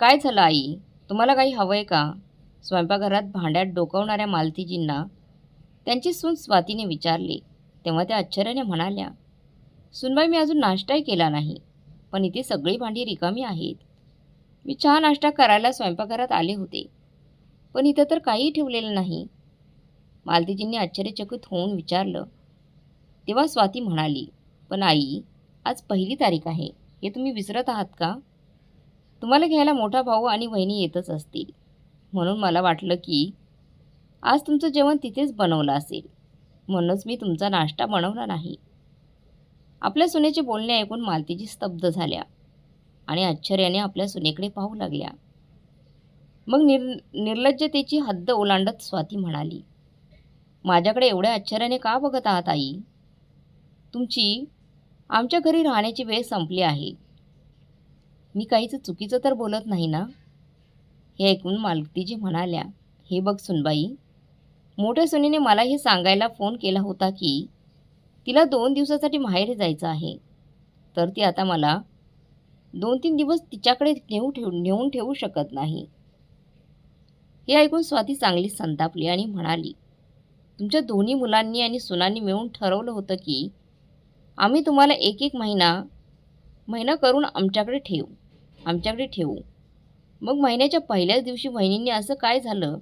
काय झालं आई? तुम्हाला काही हवं आहे का? स्वयंपाकघरात भांड्यात डोकावणाऱ्या मालतीजींना त्यांची सून स्वातीने विचारले. तेव्हा त्या आश्चर्याने म्हणाल्या सुनबाई मी अजून नाश्ताही केला नाही पण इथे सगळी भांडी रिकामी आहेत. मी चहा नाश्ता करायला स्वयंपाकघरात आले होते पण इथं तर काहीही ठेवलेलं नाही. मालतीजींनी आश्चर्यचकित होऊन विचारलं. तेव्हा स्वाती म्हणाली पण आई आज पहिली तारीख आहे. हे तुम्ही विसरत आहात का? तुम्हाला घ्यायला मोठा भाऊ आणि वहिनी येतच असतील. म्हणून मला वाटलं की आज तुमचं जेवण तिथेच बनवलं असेल. म्हणूनच मी तुमचा नाश्ता बनवला नाही. आपल्या सुनेचे बोलणे ऐकून मालतीजी स्तब्ध झाल्या आणि आश्चर्याने आपल्या सुनेकडे पाहू लागल्या. मग निर निर्लज्जतेची हद्द ओलांडत स्वाती म्हणाली माझ्याकडे एवढ्या आश्चर्याने का बघत आहात आई? तुमची आमच्या घरी राहण्याची वेळ संपली आहे. मी काहीच चुकीचं तर बोलत नाही ना? हे ऐकून मालतीजी म्हणाल्या हे बघ सुनबाई मोठ्या सुनीने मला हे सांगायला फोन केला होता की तिला दोन दिवसासाठी माहेरी जायचं आहे. तर ती आता मला दोन तीन दिवस तिच्याकडे नेऊ ठेव नेऊन ठेवू शकत नाही. हे ऐकून स्वाती चांगली संतापली आणि म्हणाली तुमच्या दोन्ही मुलांनी आणि सुनांनी मिळून ठरवलं होतं की आम्ही तुम्हाला एक एक महिना महिना करून आमच्याकडे ठेवू. आमच्याकडे ठेवू. मग महिन्याच्या पहिल्याच दिवशी वहिनींनी असं काय झालं?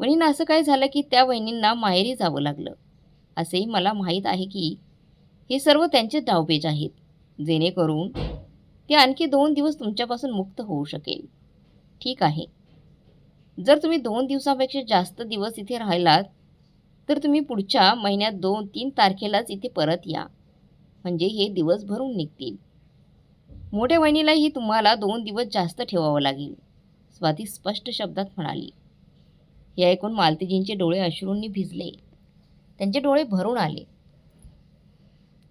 वहिनींना असं काय झालं की त्या वहिनींना माहेरी जावं लागलं? असेही मला माहीत आहे की हे सर्व त्यांचे डावपेच आहेत. जेणेकरून ते आणखी दोन दिवस तुमच्यापासून मुक्त होऊ शकेल. ठीक आहे. जर तुम्ही दोन दिवसापेक्षा जास्त दिवस इथे राहिलात तर तुम्ही पुढच्या महिन्यात दोन तीन तारखेलाच इथे परत या. म्हणजे हे दिवस भरून निघतील. मोठ्या वहिनीलाही तुम्हाला दोन दिवस जास्त ठेवावं लागेल. स्वाती स्पष्ट शब्दात म्हणाली. हे ऐकून मालतीजींचे डोळे अश्रूंनी भिजले. त्यांचे डोळे भरून आले.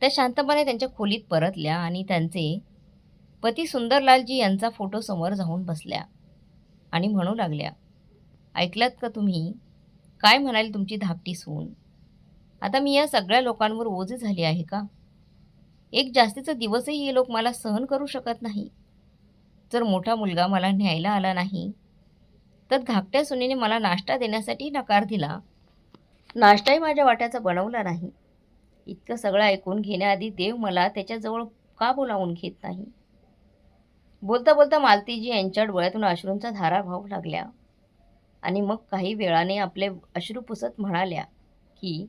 त्या शांतपणे त्यांच्या खोलीत परतल्या आणि त्यांचे पती सुंदरलालजी यांचा फोटो समोर जाऊन बसल्या आणि म्हणू लागल्या ऐकलात का तुम्ही? काय म्हणाली तुमची धाकटी सून? आता मी या सगळ्या लोकांवर ओझे झाली आहे का? एक जास्तीचा दिवसही हे लोक मला सहन करू शकत नाही. जर मोठा मुलगा मला न्यायला आला नाही तर धाकट्या सुनेने मला नाश्ता देण्यासाठी नकार दिला. नाश्ताही माझ्या वाट्याचा बनवला नाही. इतकं सगळं ऐकून घेण्याआधी देव मला त्याच्याजवळ का बोलावून घेत नाही? बोलता बोलता मालतीजी यांच्या डोळ्यातून अश्रूंचा धारा वाहू लागल्या आणि मग काही वेळाने आपले अश्रू पुसत म्हणाल्या की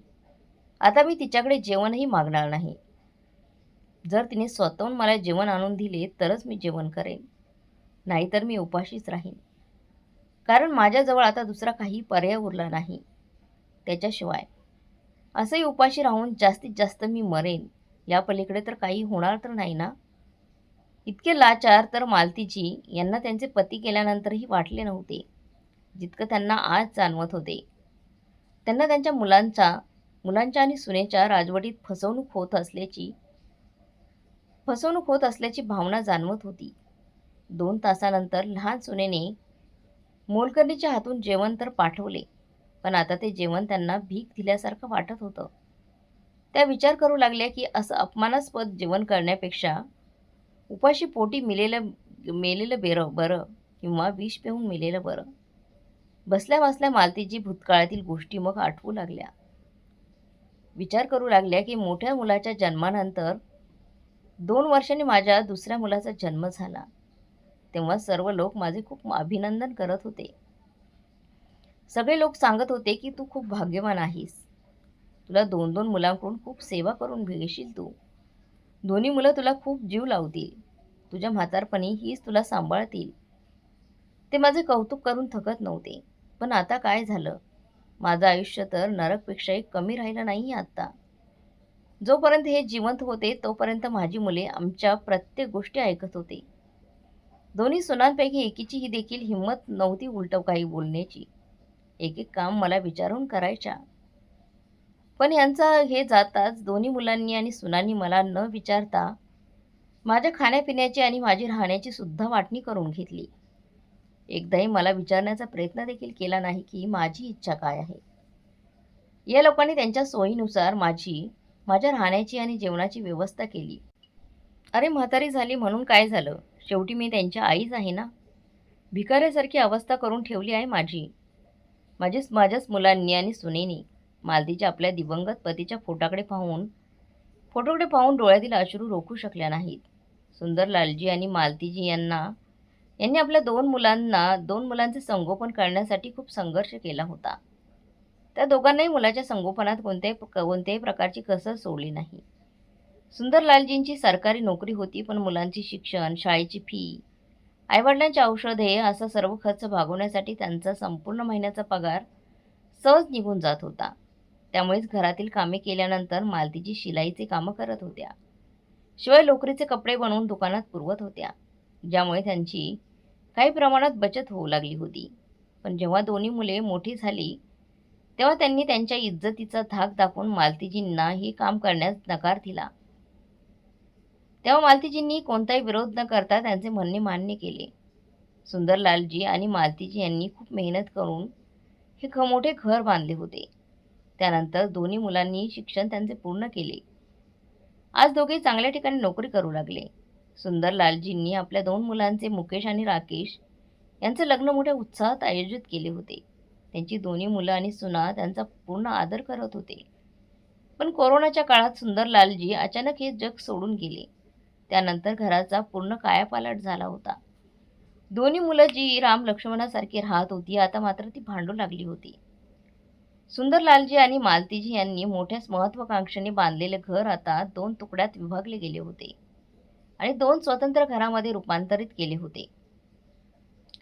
आता मी तिच्याकडे जेवणही मागणार नाही. जर तिने स्वतःहून मला जेवण आणून दिले तरच मी जेवण करेन. नाहीतर मी उपाशीच राहीन. कारण माझ्याजवळ आता दुसरा काही पर्याय उरला नाही. त्याच्याशिवाय. असंही उपाशी राहून जास्तीत जास्त मी मरेन. या पलीकडे तर काही होणार तर नाही ना? इतके लाचार तर मालतीजी यांना त्यांचे पती केल्यानंतरही वाटले नव्हते. जितकं त्यांना आज जाणवत होते. त्यांना त्यांच्या मुलांचा मुलांच्या आणि सुनेच्या राजवटीत फसवणूक होत असल्याची फसवणूक होत असल्याची भावना जाणवत होती. दोन तासानंतर लहान सुनेने मोलकर्णीच्या हातून जेवण तर पाठवले पण आता ते जेवण त्यांना भीक दिल्यासारखं वाटत होतं. त्या विचार करू लागल्या की असं अपमानास्पद जेवण करण्यापेक्षा उपाशी पोटी मिलेलं मेलेलं बेरं बरं किंवा विष पिऊन मिलेलं बरं. बसल्या बसल्या मालतीजी भूतकाळातील गोष्टी मग आठवू लागल्या. विचार करू लागल्या की मोठ्या मुलाच्या जन्मानंतर दोन वर्षांनी माझ्या दुसऱ्या मुलाचा जन्म झाला. तेव्हा सर्व लोक माझे खूप अभिनंदन करत होते. सगळे लोक सांगत होते की तू खूप भाग्यवान आहेस. तुला दोन दोन मुलांकडून खूप सेवा करून घेशील तू. दोन्ही मुलं तुला खूप जीव लावतील. तुझ्या म्हातारपणी हीच तुला सांभाळतील. ते माझे कौतुक करून थकत नव्हते. पण आता काय झालं? माझं आयुष्य तर नरकपेक्षाही कमी राहिलं नाही आत्ता जोपर्यंत हे जिवंत होते तोपर्यंत माझी मुले आमच्या प्रत्येक गोष्टी ऐकत होते. दोन्ही सुनांपैकी एकीची ही देखील हिंमत नव्हती उलटं काही बोलण्याची. एक एक काम मला विचारून करायच्या. पण यांचा हे जाताच दोन्ही मुलांनी आणि सुनांनी मला न विचारता माझ्या खाण्यापिण्याची आणि माझी राहण्याची सुद्धा वाटणी करून घेतली. एकदाही मला विचारण्याचा प्रयत्न देखील केला नाही की माझी इच्छा काय आहे. या लोकांनी त्यांच्या सोयीनुसार माझी माझ्या राहण्याची आणि जेवणाची व्यवस्था केली. अरे म्हातारी झाली म्हणून काय झालं? शेवटी मी त्यांच्या आईच आहे ना? भिकाऱ्यासारखी अवस्था करून ठेवली आहे माझी. माझीच माझ्याच मुलांनी आणि सुनेनी मालतीच्या आपल्या दिवंगत पतीच्या फोटाकडे पाहून फोटोकडे पाहून डोळ्यातील अश्रू रोखू शकल्या नाहीत. सुंदरलालजी आणि मालतीजी यांना यांनी आपल्या दोन मुलांना दोन मुलांचे संगोपन करण्यासाठी खूप संघर्ष केला होता. त्या दोघांनाही मुलाच्या संगोपनात कोणत्याही कोणत्याही प्रकारची कसर सोडली नाही. सुंदरलालजींची सरकारी नोकरी होती पण मुलांची शिक्षण शाळेची फी आईवडिलांची औषधे असा सर्व खर्च भागवण्यासाठी त्यांचा संपूर्ण महिन्याचा पगार सहज निघून जात होता. त्यामुळेच घरातील कामे केल्यानंतर मालतीची शिलाईचे कामं करत होत्या. शिवाय लोकरीचे कपडे बनवून दुकानात पुरवत होत्या ज्यामुळे त्यांची काही प्रमाणात बचत होऊ लागली होती. पण जेव्हा दोन्ही मुले मोठी झाली तेव्हा त्यांनी त्यांच्या इज्जतीचा धाक दाखवून मालतीजींना हे काम करण्यास नकार दिला. तेव्हा मालतीजींनी कोणताही विरोध न करता त्यांचे म्हणणे मान्य केले. सुंदरलालजी आणि मालतीजी यांनी खूप मेहनत करून हे ख मोठे घर बांधले होते. त्यानंतर दोन्ही मुलांनी शिक्षण त्यांचे पूर्ण केले. आज दोघे चांगल्या ठिकाणी नोकरी करू लागले. सुंदरलालजींनी आपल्या दोन मुलांचे मुकेश आणि राकेश यांचे लग्न मोठ्या उत्साहात आयोजित केले होते. त्यांची दोन्ही मुलं आणि सुना त्यांचा पूर्ण आदर करत होते. पण कोरोनाच्या काळात सुंदरलालजी अचानक हे जग सोडून गेले. त्यानंतर घराचा पूर्ण कायापालट झाला होता. दोन्ही मुलं जी राम लक्ष्मणासारखी राहत होती आता मात्र ती भांडू लागली होती. सुंदरलालजी आणि मालतीजी यांनी मोठ्याच महत्वाकांक्षेने बांधलेले घर आता दोन तुकड्यात विभागले गेले होते आणि दोन स्वतंत्र घरामध्ये रूपांतरित केले होते.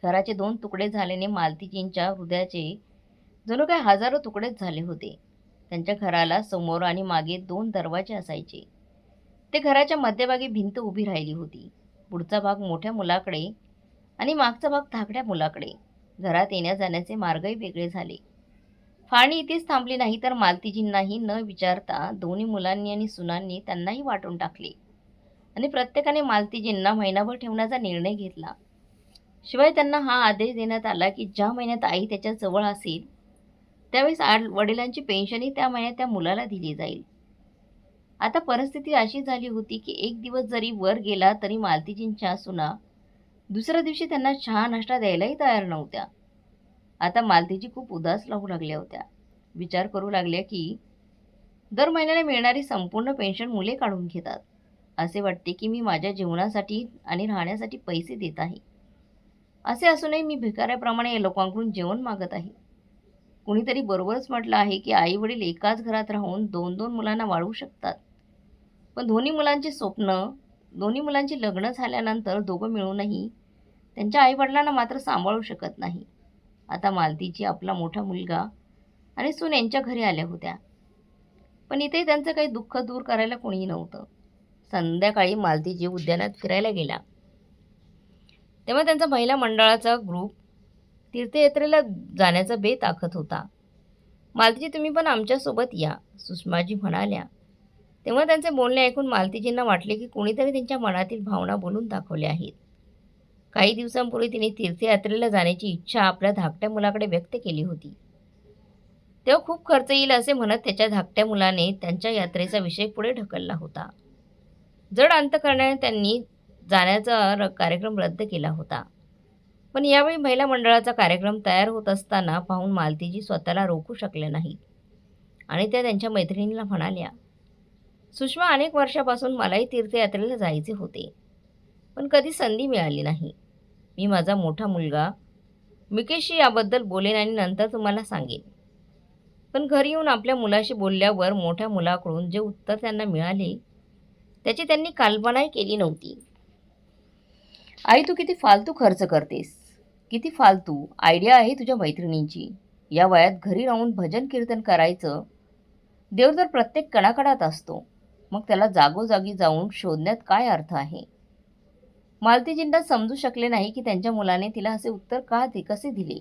घराचे दोन तुकडे झाल्याने मालतीजींच्या हृदयाचे जणू काय हजारो तुकडेच झाले होते. त्यांच्या घराला समोर आणि मागे दोन दरवाजे असायचे. ते घराच्या मध्यभागी भिंत उभी राहिली होती. पुढचा भाग मोठ्या मुलाकडे आणि मागचा भाग धाकड्या मुलाकडे. घरात येण्या जाण्याचे मार्गही वेगळे झाले. फाळणी इथेच थांबली नाही तर मालतीजींनाही न विचारता दोन्ही मुलांनी आणि सुनांनी त्यांनाही वाटून टाकले. आणि प्रत्येकाने मालतीजींना महिनाभर ठेवण्याचा निर्णय घेतला. शिवाय त्यांना हा आदेश देण्यात आला की ज्या महिन्यात आई त्याच्याजवळ असेल त्यावेळेस आड वडिलांची पेन्शनही त्या महिन्यात त्या मुलाला दिली जाईल. आता परिस्थिती अशी झाली होती की एक दिवस जरी वर गेला तरी मालतीजींच्या सुना दुसऱ्या दिवशी त्यांना चहा नाश्ता द्यायलाही तयार नव्हत्या. आता मालतीजी खूप उदास राहू लागल्या होत्या. विचार करू लागल्या की दर महिन्याला मिळणारी संपूर्ण पेन्शन मुले काढून घेतात. असे वाटते की मी माझ्या जीवनासाठी आणि राहण्यासाठी पैसे देत आहे. असे असूनही मी भिकाऱ्याप्रमाणे या लोकांकडून जेवण मागत आहे. कुणीतरी बरोबरच म्हटलं आहे की आई वडील एकाच घरात राहून दोन दोन मुलांना वाढवू शकतात. पण दोन्ही मुलांची स्वप्न दोन्ही मुलांची लग्न झाल्यानंतर दोघं मिळूनही त्यांच्या आईवडिलांना मात्र सांभाळू शकत नाही. आता मालतीची आपला मोठा मुलगा आणि सून यांच्या घरी आल्या होत्या. पण इथे त्यांचं काही दुःख दूर करायला कोणीही नव्हतं. संध्याकाळी मालतीजी उद्यानात फिरायला गेला. तेव्हा त्यांचा महिला मंडळाचा ग्रुप तीर्थयात्रेला जाण्याचा बेत आखत होता. मालतीजी तुम्ही पण आमच्यासोबत या सुषमाजी म्हणाल्या. तेव्हा त्यांचे बोलणे ऐकून मालतीजींना वाटले की कोणीतरी त्यांच्या मनातील भावना बोलून दाखवल्या आहेत. काही दिवसांपूर्वी तिने तीर्थयात्रेला जाण्याची इच्छा आपल्या धाकट्या मुलाकडे व्यक्त केली होती. तेव्हा खूप खर्च येईल असे म्हणत त्याच्या धाकट्या मुलाने त्यांच्या यात्रेचा विषय पुढे ढकलला होता. जड अंत करण्याने त्यांनी जाण्याचा र कार्यक्रम रद्द केला होता. पण यावेळी महिला मंडळाचा कार्यक्रम तयार होत असताना पाहून मालतीजी स्वतःला रोखू शकल्या नाहीत आणि त्या त्यांच्या मैत्रिणीला म्हणाल्या सुषमा अनेक वर्षापासून मलाही तीर्थयात्रेला जायचे होते पण कधी संधी मिळाली नाही. मी माझा मोठा मुलगा मुकेशशी याबद्दल बोलेन आणि नंतर तुम्हाला सांगेन. पण घरी येऊन आपल्या मुलाशी बोलल्यावर मोठ्या मुलाकडून जे उत्तर त्यांना मिळाले त्याची त्यांनी कल्पनाही केली नव्हती. आई तू किती फालतू खर्च करतेस? किती फालतू? आयडिया आहे तुझ्या मैत्रिणींची. या वयात घरी राहून भजन कीर्तन करायचं. देव तर प्रत्येक कणाकणात असतो मग त्याला जागोजागी जाऊन शोधण्यात काय अर्थ आहे? मालतीजींना समजू शकले नाही की त्यांच्या मुलाने तिला असे उत्तर का दे कसे दिले?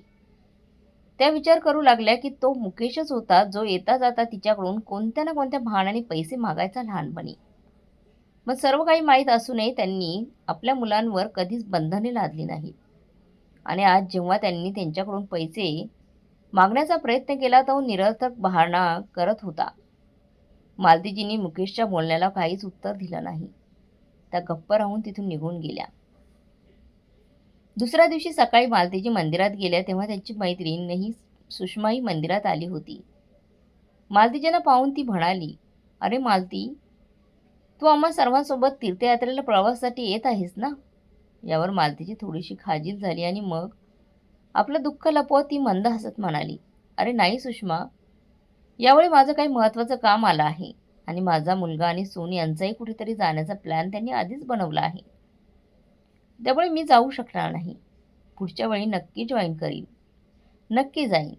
त्या विचार करू लागल्या की तो मुकेशच होता जो येता जाता तिच्याकडून कोणत्या ना कोणत्या बहाण्याने पैसे मागायचा लहानपणी. मग सर्व काही माहीत असूनही त्यांनी आपल्या मुलांवर कधीच बंधने लादली नाहीत. आणि आज जेव्हा त्यांनी त्यांच्याकडून पैसे मागण्याचा प्रयत्न केला तो निरर्थक बहाणा करत होता. मालतीजींनी मुकेशच्या बोलण्याला काहीच उत्तर दिलं नाही. त्या गप्प राहून तिथून निघून गेल्या. दुसऱ्या दिवशी सकाळी मालतीजी मंदिरात गेल्या तेव्हा त्यांची मैत्रीणही सुषमाही मंदिरात आली होती. मालतीजींना पाहून ती म्हणाली अरे मालती तू आम्हा सर्वांसोबत तीर्थयात्रेला प्रवासासाठी येत आहेस ना? यावर मालतीची थोडीशी खाजील झाली आणि मग आपलं दुःख लपवत ती मंद हसत म्हणाली अरे नाही सुषमा यावेळी माझं काही महत्त्वाचं काम आलं आहे आणि माझा मुलगा आणि सून यांचाही कुठेतरी जाण्याचा प्लॅन त्यांनी आधीच बनवला आहे. त्यामुळे मी जाऊ शकणार नाही. पुढच्या वेळी नक्की जॉईन करीन. नक्की जाईन.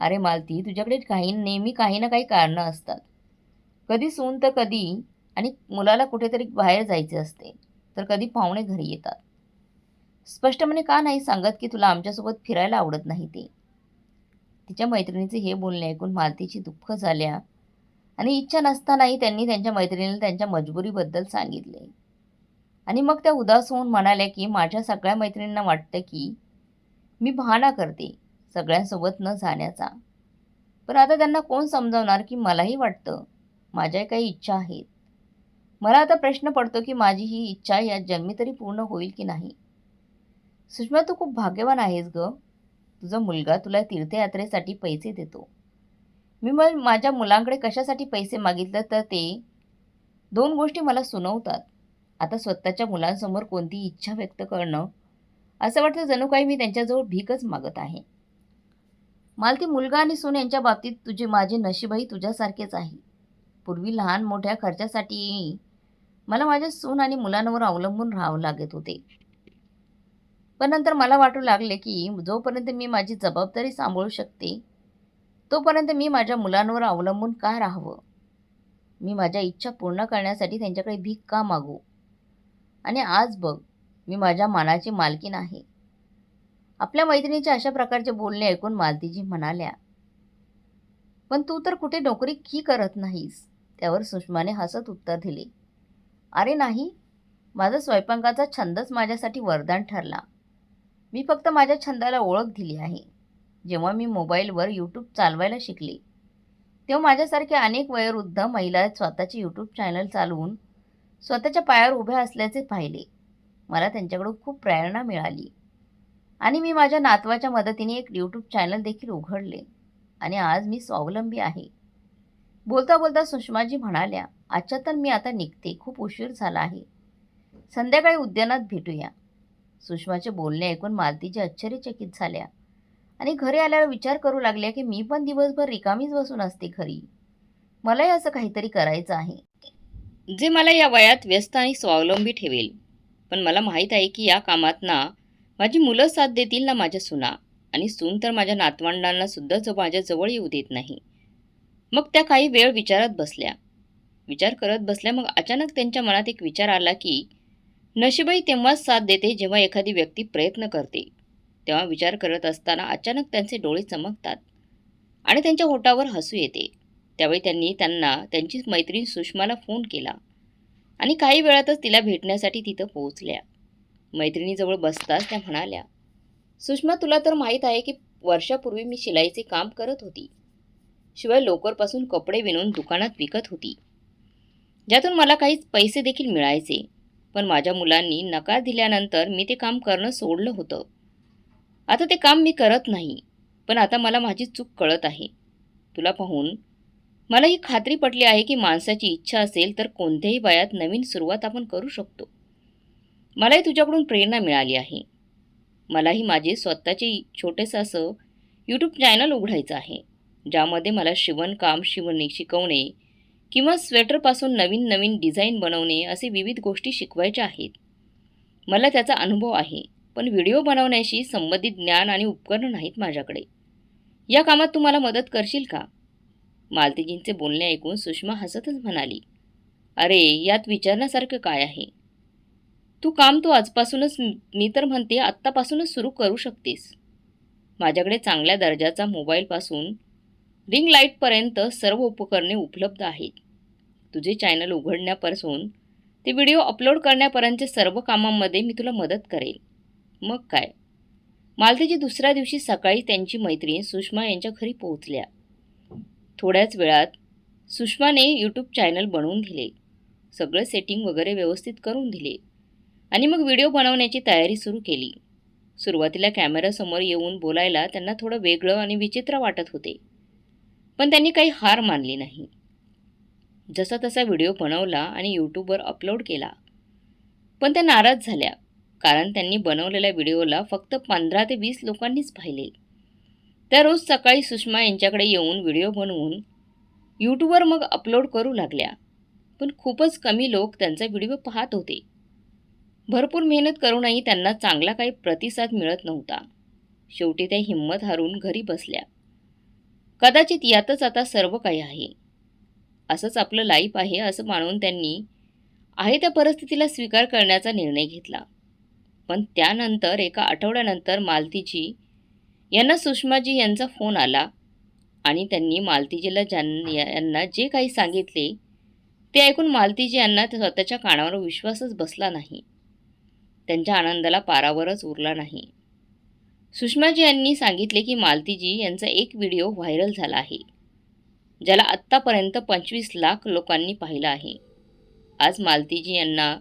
अरे मालती तुझ्याकडे काही नेहमी काही ना काही कारणं असतात. कधी सून तर कधी आणि मुलाला कुठेतरी बाहेर जायचे असते तर कधी पाहुणे घरी येतात. स्पष्टपणे का नाही सांगत की तुला आमच्यासोबत फिरायला आवडत नाही ते? तिच्या मैत्रिणीचे हे बोलणे ऐकून मालतीची दुःख झाल्या आणि इच्छा नसतानाही त्यांनी त्यांच्या मैत्रिणीला त्यांच्या मजबुरीबद्दल सांगितले. आणि मग त्या उदास होऊन म्हणाल्या की माझ्या सगळ्या मैत्रिणींना वाटतं की मी बहाणा करते सगळ्यांसोबत न जाण्याचा. पण आता त्यांना कोण समजावणार की मलाही वाटतं? माझ्या काही इच्छा आहेत. मला आता प्रश्न पडतो की माझी ही इच्छा या जन्मी तरी पूर्ण होईल की नाही? सुषमा तू खूप भाग्यवान आहेस ग. तुझा मुलगा तुला तीर्थयात्रेसाठी पैसे देतो. मी मग माझ्या मुलांकडे कशासाठी पैसे मागितलं तर ते दोन गोष्टी मला सुनवतात. आता स्वतःच्या मुलांसमोर कोणती इच्छा व्यक्त करणं? असं वाटतं जणू काही मी त्यांच्याजवळ भीकच मागत आहे. मालती मुलगा आणि सून यांच्या बाबतीत तुझे माझे नशीबही तुझ्यासारखेच आहे. पूर्वी लहान मोठ्या खर्चासाठी मला माझ्या सून आणि मुलांवर अवलंबून राहावं लागत होते. पण नंतर मला वाटू लागले की जोपर्यंत मी माझी जबाबदारी सांभाळू शकते तोपर्यंत मी माझ्या मुलांवर अवलंबून का राहावं? मी माझ्या इच्छा पूर्ण करण्यासाठी त्यांच्याकडे भीक का मागू? आणि आज बघ मी माझ्या मानाची मालकीन आहे. आपल्या मैत्रिणीचे अशा प्रकारचे बोलणे ऐकून मालतीजी म्हणाल्या पण तू तर कुठे नोकरी की करत नाहीस? त्यावर सुषमाने हसत उत्तर दिले अरे नाही माझा स्वयंपाकाचा छंदच माझ्यासाठी वरदान ठरला. मी फक्त माझ्या छंदाला ओळख दिली आहे. जेव्हा मी मोबाईलवर यूट्यूब चालवायला शिकले तेव्हा माझ्यासारख्या अनेक वयोवृद्ध महिला स्वतःचे यूट्यूब चॅनल चालवून स्वतःच्या पायावर उभ्या असल्याचे पाहिले. मला त्यांच्याकडून खूप प्रेरणा मिळाली. आणि मी माझ्या नातवाच्या मदतीने एक यूट्यूब चॅनल देखील उघडले. आणि आज मी स्वावलंबी आहे. बोलता बोलता सुषमाजी म्हणाल्या अच्छा तर मी आता निघते. खूप उशीर झाला आहे. संध्याकाळी उद्यानात भेटूया. सुषमाचे बोलणे ऐकून मालतीजी आश्चर्यचकित झाल्या. आणि घरी आल्यावर विचार करू लागल्या की मी पण दिवसभर रिकामीच बसून असते घरी. मलाही असं काहीतरी करायचं आहे. जे मला या वयात व्यस्त आणि स्वावलंबी ठेवेल. पण मला माहीत आहे की या कामात ना माझी मुलं साथ देतील ना माझ्या सुना. आणि सून तर माझ्या नातवंडांना सुद्धा जो माझ्याजवळ येऊ देत नाही. मग त्या काही वेळ विचारात बसल्या. विचार करत बसल्या मग अचानक त्यांच्या मनात एक विचार आला की नशिबाई तेव्हाच साथ देते जेव्हा एखादी व्यक्ती प्रयत्न करते. तेव्हा विचार करत असताना अचानक त्यांचे डोळे चमकतात आणि त्यांच्या होटावर हसू येते. त्यावेळी त्यांनी त्यांना त्यांची मैत्रीण सुषमाला फोन केला आणि काही वेळातच तिला भेटण्यासाठी तिथं पोहोचल्या. मैत्रिणीजवळ बसताच त्या म्हणाल्या सुषमा तुला तर माहीत आहे की वर्षापूर्वी मी शिलाईचे काम करत होती. शिवाय लोकरपासून कपडे विणून दुकानात विकत होती. ज्यातून मला काही पैसे देखील मिळायचे. पण माझ्या मुलांनी नकार दिल्यानंतर मी ते काम करणं सोडलं होतं. आता ते काम मी करत नाही. पण आता मला माझी चूक कळत आहे. तुला पाहून मला ही खात्री पटली आहे की माणसाची इच्छा असेल तर कोणत्याही वयात नवीन सुरुवात आपण करू शकतो. मलाही तुझ्याकडून प्रेरणा मिळाली आहे. मलाही माझे स्वतःचे छोटेसं असं यूट्यूब चॅनल उघडायचं आहे. ज्यामध्ये मला शिवणकाम शिवणे शिकवणे किंवा स्वेटरपासून नवीन नवीन डिझाईन बनवणे असे विविध गोष्टी शिकवायच्या आहेत. मला त्याचा अनुभव आहे पण व्हिडिओ बनवण्याशी संबंधित ज्ञान आणि उपकरणं नाहीत माझ्याकडे. या कामात तुम्हाला मदत करशील का? मालतीजींचे बोलणे ऐकून सुषमा हसतच म्हणाली अरे यात विचारण्यासारखं काय आहे? तू काम तू आजपासूनच मी तर म्हणते आत्तापासूनच सुरू करू शकतेस. माझ्याकडे चांगल्या दर्जाचा मोबाईलपासून रिंग लाईटपर्यंत सर्व उपकरणे उपलब्ध आहेत. तुझे चॅनल उघडण्यापासून ते व्हिडिओ अपलोड करण्यापर्यंतच्या सर्व कामांमध्ये मी तुला मदत करेल मग काय? मालतीजी दुसऱ्या दिवशी सकाळी त्यांची मैत्रीण सुषमा यांच्या घरी पोहोचल्या. थोड्याच वेळात सुषमाने यूट्यूब चॅनल बनवून दिले. सगळं सेटिंग वगैरे व्यवस्थित करून दिले. आणि मग व्हिडिओ बनवण्याची तयारी सुरू केली. सुरुवातीला कॅमेऱ्यासमोर येऊन बोलायला त्यांना थोडं वेगळं आणि विचित्र वाटत होते. पण त्यांनी काही हार मानली नाही. जसा तसा व्हिडिओ बनवला आणि यूट्यूबवर अपलोड केला पण त्या नाराज झाल्या कारण त्यांनी बनवलेल्या व्हिडिओला फक्त पंधरा ते वीस लोकांनीच पाहिले. त्या रोज सकाळी सुषमा यांच्याकडे येऊन व्हिडिओ बनवून यूट्यूबवर मग अपलोड करू लागल्या पण खूपच कमी लोक त्यांचा व्हिडिओ पाहत होते. भरपूर मेहनत करूनही त्यांना चांगला काही प्रतिसाद मिळत नव्हता. शेवटी त्या हिंमत हारून घरी बसल्या. कदाचित यातच आता सर्व काही आहे. असंच आपलं लाईफ आहे असं मानून त्यांनी आहे त्या परिस्थितीला स्वीकार करण्याचा निर्णय घेतला. पण त्यानंतर एका आठवड्यानंतर मालतीजी यांना सुषमाजी यांचा फोन आला आणि त्यांनी मालतीजीला ज्यां यांना जे काही सांगितले ते ऐकून मालतीजी यांना स्वतःच्या कानावर विश्वासच बसला नाही. त्यांच्या आनंदाला पारावरच उरला नाही. सुषमाजी यांनी सांगितले की मालतीजी यांचा एक व्हिडिओ व्हायरल झाला आहे ज्याला आत्तापर्यंत पंचवीस लाख लोकांनी पाहिलं आहे. आज मालतीजी यांना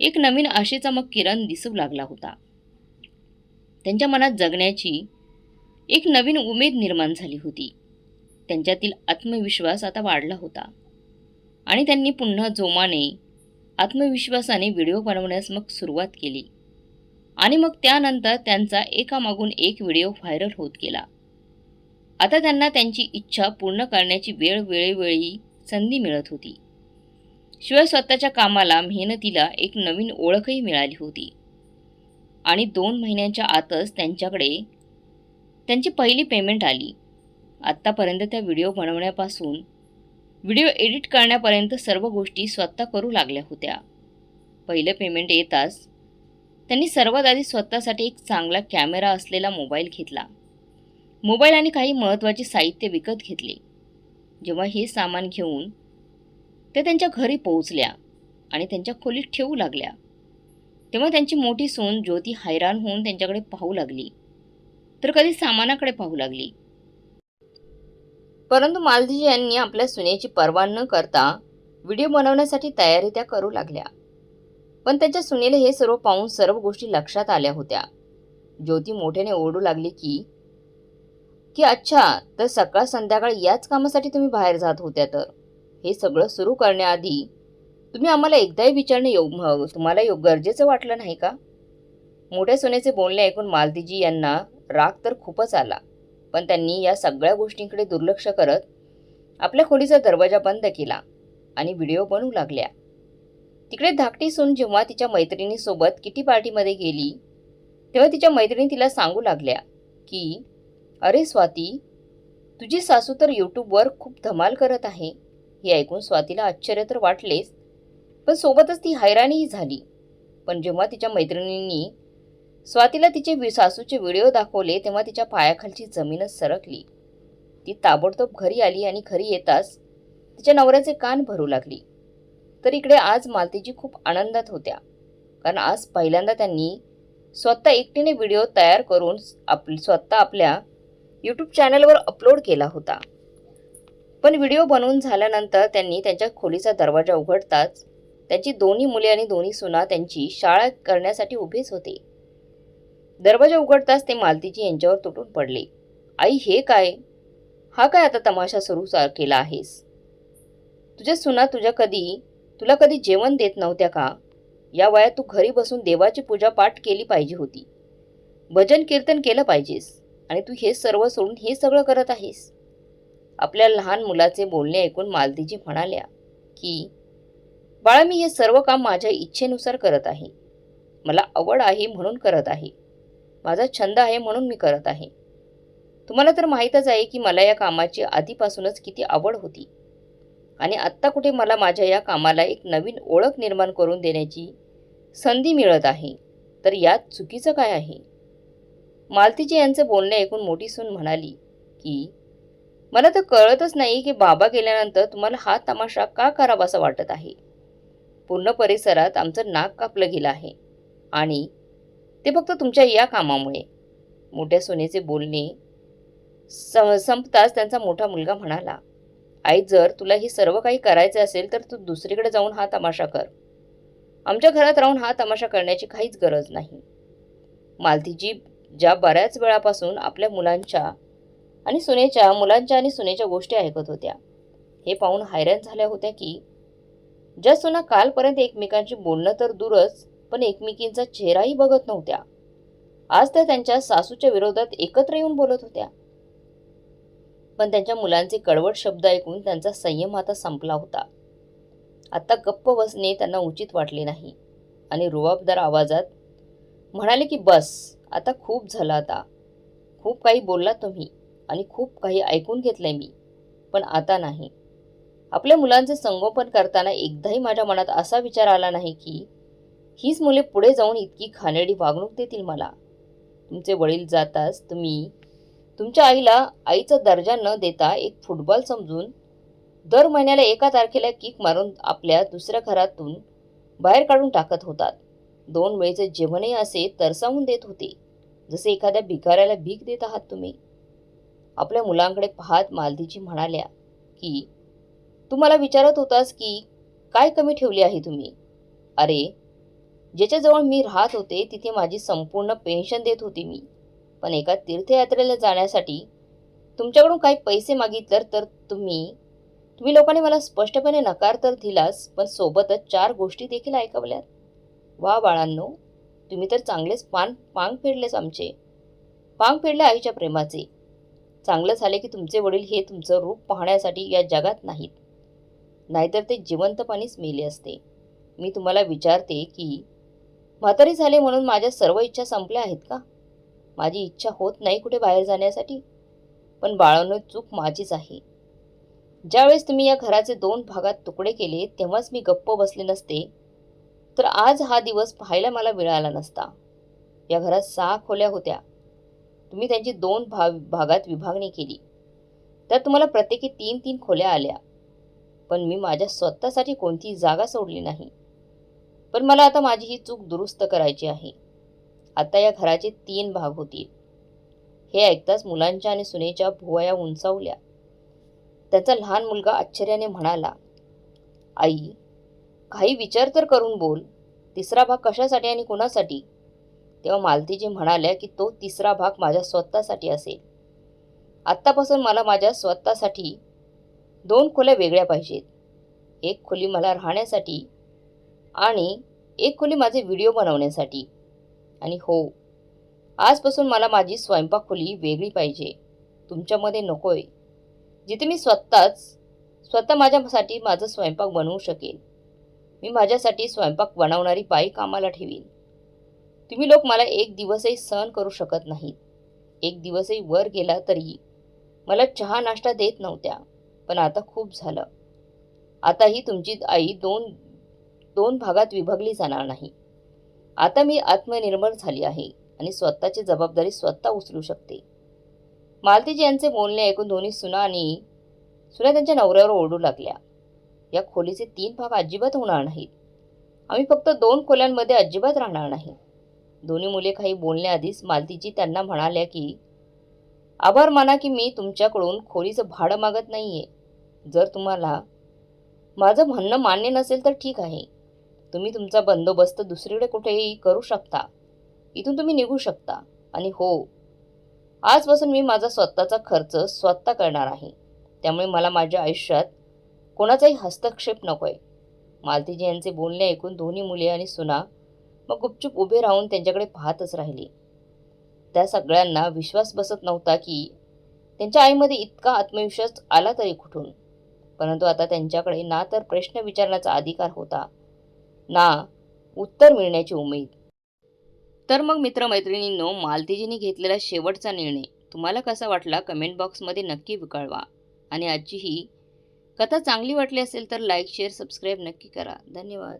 एक नवीन आशेचा मग किरण दिसू लागला होता. त्यांच्या मनात जगण्याची एक नवीन उमेद निर्माण झाली होती. त्यांच्यातील आत्मविश्वास आता वाढला होता आणि त्यांनी पुन्हा जोमाने आत्मविश्वासाने व्हिडिओ बनवण्यास मग सुरुवात केली. आणि मग त्यानंतर त्यांचा एकामागून एक व्हिडिओ व्हायरल होत गेला. आता त्यांना त्यांची इच्छा पूर्ण करण्याची वेळ वेळोवेळी संधी मिळत होती. शिवाय स्वतःच्या कामाला मेहनतीला एक नवीन ओळखही मिळाली होती. आणि दोन महिन्यांच्या आतच त्यांच्याकडे त्यांची पहिली पेमेंट आली. आत्तापर्यंत त्या व्हिडिओ बनवण्यापासून व्हिडिओ एडिट करण्यापर्यंत सर्व गोष्टी स्वतः करू लागल्या होत्या. पहिलं पेमेंट येताच त्यांनी सर्वात आधी स्वतःसाठी एक चांगला कॅमेरा असलेला मोबाईल घेतला. मोबाईल आणि काही महत्त्वाचे साहित्य विकत घेतले. जेव्हा हे सामान घेऊन ते त्यांच्या घरी पोहोचल्या आणि त्यांच्या खोलीत ठेवू लागल्या. तेव्हा त्यांची मोठी सून ज्योती हैराण होऊन त्यांच्याकडे पाहू लागली. तर कधी सामानाकडे पाहू लागली. परंतु मालदीजी यांनी आपल्या सुनेची पर्वा न करता व्हिडिओ बनवण्यासाठी तयारी त्या करू लागल्या. पण त्याच्या सुनेला हे सर्व पाहून सर्व गोष्टी लक्षात आल्या होत्या. ज्योती मोठ्याने ओरडू लागली की की अच्छा तर सकाळ संध्याकाळ याच कामासाठी तुम्ही बाहेर जात होत्या तर? हे सगळं सुरू करण्याआधी तुम्ही आम्हाला एकदाही विचारणे योग तुम्हाला योग गरजेचं वाटलं नाही का? मोठ्या सोन्याचे बोलणे ऐकून मालतीजी यांना राग तर खूपच आला पण त्यांनी या सगळ्या गोष्टींकडे दुर्लक्ष करत आपल्या खोलीचा दरवाजा बंद केला आणि व्हिडिओ बनवू लागल्या. तिकडे धाकटी सून जेव्हा तिच्या मैत्रिणीसोबत किटी पार्टीमध्ये गेली तेव्हा तिच्या मैत्रिणी तिला सांगू लागल्या की अरे स्वाती तुझी सासू तर यूट्यूबवर खूप धमाल करत आहे. हे ऐकून स्वातीला आश्चर्य तर वाटलेच पण सोबतच ती हैराणीही झाली. पण जेव्हा तिच्या मैत्रिणींनी स्वातीला तिचे वि सासूचे व्हिडिओ दाखवले तेव्हा तिच्या पायाखालची जमीनच सरकली. ती ताबडतोब घरी आली आणि घरी येताच तिच्या नवऱ्याचे कान भरू लागली. तर इकडे आज मालतीजी खूप आनंदात होत्या. कारण आज पहिल्यांदा त्यांनी स्वतः एकटीने व्हिडिओ तयार करून आप स्वतः आपल्या यूट्यूब चॅनलवर अपलोड केला होता. पण व्हिडिओ बनवून झाल्यानंतर त्यांनी त्यांच्या खोलीचा दरवाजा उघडताच त्यांची दोन्ही मुले आणि दोन्ही सुना त्यांची शाळा करण्यासाठी उभेच होते. दरवाजा उघडताच ते मालतीजी यांच्यावर तुटून पडले. आई हे काय? हा काय आता तमाशा सुरू केला आहेस? तुझ्या सुना तुझ्या कधी तुला कधी जेवण देत नव्हत्या का? या वयात तू घरी बसून देवाची पूजा पाठ केली पाहिजे होती. भजन कीर्तन केलं पाहिजेस. आणि तू हे सर्व सोडून हे सगळं करत आहेस. आपल्या लहान मुलाचे बोलणे ऐकून मालतीजी म्हणाल्या की बाळा मी हे सर्व काम माझ्या इच्छेनुसार करत आहे. मला आवड आहे म्हणून करत आहे. माझा छंद आहे म्हणून मी करत आहे. तुम्हाला तर माहीतच आहे की मला या कामाची आधीपासूनच किती आवड होती. आणि आत्ता कुठे मला माझ्या या कामाला एक नवीन ओळख निर्माण करून देण्याची संधी मिळत आहे तर यात चुकीचं काय आहे? मालतीजी यांचं बोलणे ऐकून मोठी सून म्हणाली की मला तर कळतच नाही की बाबा गेल्यानंतर तुम्हाला हा तमाशा का करावासा वाटत आहे? पूर्ण परिसरात आमचं नाक कापलं गेलं आहे आणि ते फक्त तुमच्या या कामामुळे. मोठ्या सोनेचे बोलणे संपताच त्यांचा मोठा मुलगा म्हणाला आई जर तुला ही सर्व काही करायचे असेल तर तू दुसरीकडे जाऊन हा तमाशा कर. आमच्या घरात राहून हा तमाशा करण्याची काहीच गरज नाही. मालतीजी ज्या बऱ्याच वेळापासून आपल्या मुलांच्या आणि सुनेच्या मुलांच्या आणि सुनेच्या गोष्टी ऐकत होत्या हे पाहून हैराण झाल्या होत्या की ज्या सुना कालपर्यंत एकमेकांशी बोलणं तर दूरच पण एकमेकींचा चेहराही बघत नव्हत्या. आज त्या त्यांच्या सासूच्या विरोधात एकत्र येऊन बोलत होत्या. पण त्यांच्या मुलांचे कडवट शब्द ऐकून त्यांचा संयम आता संपला होता. आता गप्प बसणे त्यांना उचित वाटले नाही. आणि रुबाबदार आवाजात म्हणाले की बस आता खूप झालं आता. खूप काही बोललात तुम्ही आणि खूप काही ऐकून घेतलंय मी पण आता नाही. आपल्या मुलांचे संगोपन करताना एकदाही माझ्या मनात असा विचार आला नाही की हीच मुले पुढे जाऊन इतकी खानेडी वागणूक देतील मला. तुमचे वडील जाताच तुम्ही तुमच्या आईला आईचा दर्जा न देता एक फुटबॉल समजून दर महिन्याला एका तारखेला किक मारून आपल्या दुसऱ्या घरातून बाहेर काढून टाकत होतात. दोन वेळेचे जेवणही असे तरसावून देत होते जसे एखाद्या भिकाऱ्याला भीक देत आहात तुम्ही. आपल्या मुलांकडे पाहत मालदीची म्हणाल्या की तू मला विचारत होतास की काय कमी ठेवली आहे तुम्ही? अरे ज्याच्याजवळ मी राहत होते तिथे माझी संपूर्ण पेन्शन देत होती मी. पण एका तीर्थयात्रेला जाण्यासाठी तुमच्याकडून काही पैसे मागितलं तर तुम्ही तुम्ही लोकांनी मला स्पष्टपणे नकार तर दिलास पण सोबतच चार गोष्टी देखील ऐकवल्यात. वा बाळांनो तुम्ही तर चांगलेच पान पांग फेडलेच आमचे. पांग फेडले आईच्या प्रेमाचे. चांगलं झाले की तुमचे वडील हे तुमचं रूप पाहण्यासाठी या जगात नाहीत. नाहीतर ते जिवंतपणीच मेले असते. मी तुम्हाला विचारते की म्हातारी झाले म्हणून माझ्या सर्व इच्छा संपल्या आहेत का? माझी इच्छा होत नाही कुठे बाहेर जाण्यासाठी. पण बाळांनो चूक माझीच आहे. ज्यावेळेस तुम्ही या घराचे दोन भागात तुकडे केले तेव्हाच मी गप्प बसले नसते. तर आज हा दिवस पाहायला मला मिळाला नसता. या घरात सहा खोल्या होत्या. तुम्ही त्यांची दोन भाग भागात विभागणी केली. तर तुम्हाला प्रत्येकी तीन तीन खोल्या आल्या. पण मी माझ्या स्वतःसाठी कोणतीही जागा सोडली नाही. पण मला आता माझी ही चूक दुरुस्त करायची आहे. आता या घराचे तीन भाग होतील. हे ऐकताच मुलांच्या आणि सुनेच्या भुवया उंचावल्या. त्यांचा लहान मुलगा आश्चर्याने म्हणाला आई काही विचार तर करून बोल. तिसरा भाग कशासाठी आणि कुणासाठी? तेव्हा मालतीजी म्हणाल्या की तो तिसरा भाग माझ्या स्वतःसाठी असेल. आत्तापासून मला माझ्या स्वतःसाठी दोन खोल्या वेगळ्या पाहिजेत. एक खोली मला राहण्यासाठी आणि एक खोली माझे व्हिडिओ बनवण्यासाठी. आणि हो आजपासून मला माझी स्वयंपाक खोली वेगळी पाहिजे. तुमच्यामध्ये नकोय. जिथे मी स्वतःच स्वतः माझ्यासाठी माझं स्वयंपाक बनवू शकेन. मी माझ्यासाठी स्वयंपाक बनवणारी बाई कामाला ठेवीन. तुम्ही लोक मला एक दिवसही सहन करू शकत नाहीत. एक दिवसही वर गेला तरी मला चहा नाश्ता देत नव्हत्या पण आता खूप झालं. आताही तुमची आई दोन दोन भागात विभागली जाणार नाही. आता मी आत्मनिर्भर झाली आहे आणि स्वतःची जबाबदारी स्वतः उचलू शकते. मालतीजी यांचे बोलणे ऐकून दोन्ही सुना आणि सुना त्यांच्या नवऱ्यावर ओरडू लागल्या. या खोलीचे तीन भाग अजिबात होणार नाहीत. आम्ही फक्त दोन खोल्यांमध्ये अजिबात राहणार नाही. दोन्ही मुले काही बोलण्याआधीच मालतीजी त्यांना म्हणाल्या की आभार माना की मी तुमच्याकडून खोलीचं भाडं मागत नाही आहे जर तुम्हाला माझं म्हणणं मान्य नसेल तर ठीक आहे. तुम्ही तुमचा बंदोबस्त दुसरीकडे कुठेही करू शकता. इथून तुम्ही निघू शकता. आणि हो आजपासून मी माझा स्वतःचा खर्च स्वतः करणार आहे. त्यामुळे मला माझ्या आयुष्यात कोणाचाही हस्तक्षेप नकोय. मालतीजी यांचे बोलणे ऐकून दोन्ही मुले आणि सुना मग गुपचूप उभे राहून त्यांच्याकडे पाहतच राहिली. त्या सगळ्यांना विश्वास बसत नव्हता की त्यांच्या आईमध्ये इतका आत्मविश्वास आला तरी कुठून? परंतु आता त्यांच्याकडे ना तर प्रश्न विचारण्याचा अधिकार होता. ना उत्तर मिळण्याची उमेद. तर मग मित्रमैत्रिणींनो मालतीजींनी घेतलेला शेवटचा निर्णय तुम्हाला कसा वाटला कमेंट बॉक्समध्ये नक्की विकळवा. आणि आजची ही कथा चांगली वाटली असेल तर लाईक शेअर सबस्क्राईब नक्की करा. धन्यवाद.